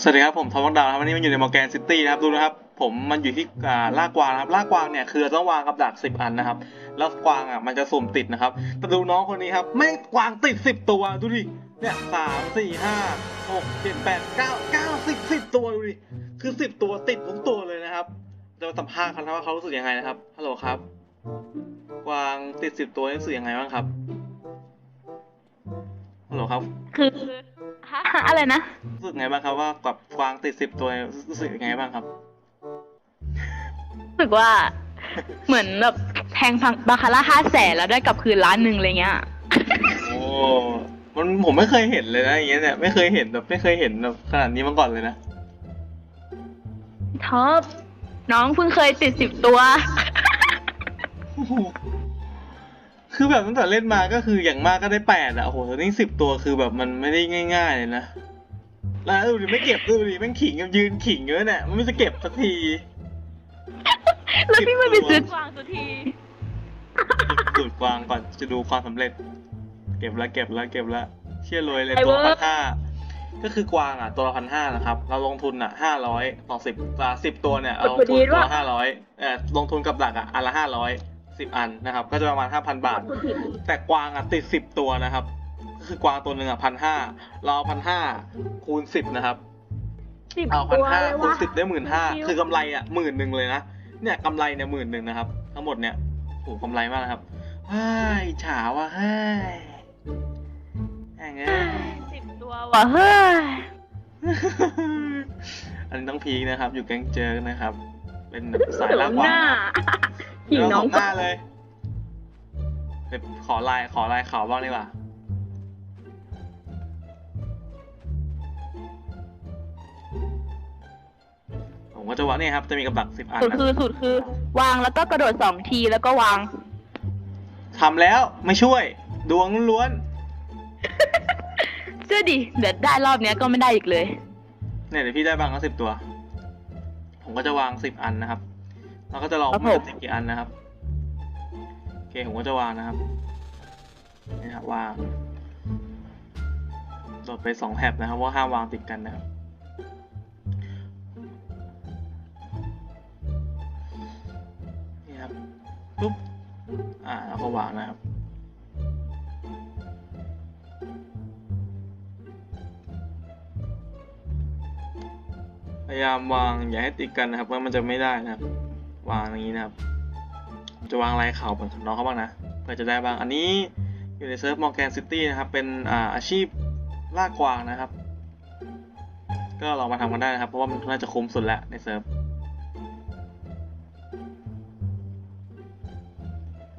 สวัสดีครับผมทอมวังดาวครับวันนี้มันอยู่ในมอร์แกนซิตี้นะครับดูนะครับผมมันอยู่ที่อ่าลากวางนะครับลากวางเนี่ยคือต้องวางกับดักสิบอันนะครับ แล้วกวางอะมันจะสุ่มติดนะครับแต่ดูน้องคนนี้ครับแม่กวางติดสิบตัวดูดิเนี่ยสามสี่ห้าหกเจ็ดแปดเก้าเก้าสิบสิบตัวดูดิคือสิบตัวติดทุกตัวเลยนะครับจะมาสัมภาษณ์เขาว่าเขารู้สึกยังไงนะครับฮัลโหลครับ กวางติดสิบตัวรู้สึกยังไงบ้างครับฮัลโหลครับ คือ ฮะอะไรนะรู้สึกไงบ้างครับว่ากับกวางติดสิบตัวรู้สึกยังไงบ้างครับ รู้สึกว่า เหมือนแบบแทงพังบาคาร่าห้าแสนแล้วได้กลับคืนล้านหนึ่งอะไรเงี้ยโอ้มันผมไม่เคยเห็นเลยนะอย่างเงี้ยเนี่ยไม่เคยเห็นแบบไม่เคยเห็นแบบขนาดนี้มาก่อนเลยนะท็อปน้องเพิ่งเคยติดสิบตัว คือแบบตั้งแต่เล่นมาก็คืออย่างมากก็ได้แปดอะโอ้โหนี่สิบตัวคือแบบมันไม่ได้ง่าย ๆ เลยนะ แล้วดูดิไม่เก็บดูดิแม่งขิงยืนขิงเยอะเนี่ยมันไม่จะเก็บสักที แล้วพี่ไม่ไปซื้อกวางสักทีดูดกวางก่อนจะดูความสำเร็จ เก็บแล้วเก็บแล้วเก็บแล้วเชื่อรวยเลยไอ้ตัวเว้พัยนห้าก็คือกวางอะตัวละพันห้านะครับ เราลงทุนอะห้าร้อยต่อสิบอ่าสิบตัวเนี่ยเราลงทุนตัวห้าร้อยเอ่อลงทุนกับดักอะอันละห้าร้อย สิบอันนะครับ ก็จะประมาณห้าพันบาท แต่กวางอะติดสิบตัวนะครับก็คือกวางตัวหนึ่งอะพันห้าเราพันห้าคูณสิบนะครับสิบเอาพันตัวห้าเลยคูณวะสิบได้หมื่นห้าชิวคือกำไรอะหมื่นหนึ่งเลยนะเนี่ยกำไรเนี่ยหมื่นหนึ่งนะครับ ทั้งหมดเนี่ยโอ้โหกำไรมากนะครับเฮ้ยฉาว่ะเฮ้ยแองเอ้ยสิบตัวว่ะเฮ้ยอันนี้ต้องพีคนะครับ อยู่แก๊งเจอนะครับ เป็นแบบสายลากหวางน้าเดี๋หิยววน้น้อองงหน้าเลยไปขอลายขอลายเขาบ้างดีกว่าผมก็จะว่าเนี่ยครับ จะมีกับดักสิบอันสุดนะคือสุดคือ วางแล้วก็กระโดดสองทีแล้วก็วางทำแล้วไม่ช่วย ดวงล้วนเชื่อดิเดี๋ยวได้รอบเนี้ยก็ไม่ได้อีกเลยๆเนี่ยเดี๋ยวพี่ได้บ้างก็สิบตัว ผมก็จะวางสิบอันนะครับ แล้วก็จะลองครับมันผมจะติดกี่อันนะครับ โอเค ผมก็จะวางนะครับ นี่นะครับวางโดดไปสองแถบนะครับ ว่าห้ามวางติดกันนะครับ นี่ครับ ปุ๊บ อ่า แล้วก็วางนะครับ พยายามวางอย่าให้ติดกันนะครับว่ามันจะไม่ได้นะครับ วางอย่างนี้นะครับผมจะวางลายเข่าเหมือนของน้องเขาบ้างนะเพื่อจะได้บ้างอันนี้อยู่ในเซิร์ฟมอร์แกนซิตี้นะครับ เป็นอาอาชีพลากวางนะครับ ก็ลองมาทำกันได้นะครับ เพราะว่ามันน่าจะคุ้มสุดแล้วในเซิร์ฟ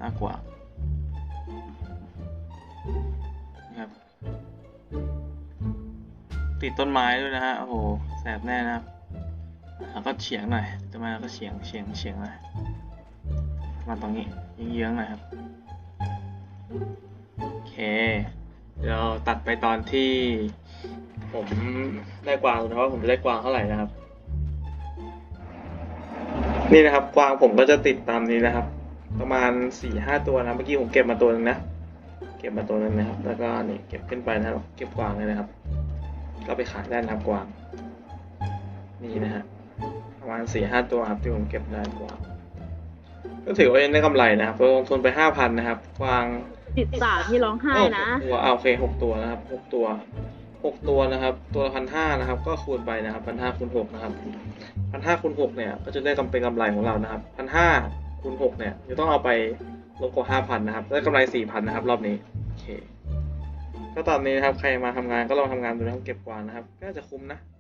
ลากกวางนะครับติดต้นไม้ด้วยนะฮะโอ้โหแสบแน่นะครับ แล้วก็เฉียงหน่อยต้นไม้แล้วก็เฉียงเฉียงเฉียงหน่อยมาตรงนี้เยื้องๆหน่อยครับโอเคเดี๋ยวเราตัดไปตอนที่ ผมได้กวางนะว่าผมจะได้กวางเท่าไหร่นะครับ นี่นะครับ กวางผมก็จะติดตามนี้นะครับ ประมาณสี่ห้าตัวนะเมื่อกี้ผมเก็บมาตัวหนึงนะเก็บมาตัวนึงนะครับ แล้วก็นี่เก็บขึ้นไปนะครับ เก็บกวางเลยนะครับ ก็ไปขายได้นะครับกวาง นี่นะฮะ ประมาณสี่ห้าตัวครับที่ผมเก็บได้กวางก็ถือว่ายังได้กำไรนะครับลงทุนไปห้าพันนะครับกวาง ติดสามที่ร้องไห้นะโอ้หกตัวอ่าโอเคหกตัวนะครับหกตัวหกตัวนะครับ ตัวละพันห้านะครับ ก็คูณไปนะครับพันห้าคูณหกนะครับพันห้าคูณหกเนี่ย ก็จะได้กำเป็นกำไรของเรานะครับพันห้าคูณหกเนี่ยจะต้องเอาไปลบกว่าห้าพันนะครับได้กำไรสี่พันนะครับ รอบนี้โอเคก็ตอนนี้นะครับใครมาทำงานก็ลองทำงานดูนะครับเก็บกวางนะครับก็จะคุ้มนะโอเคครับ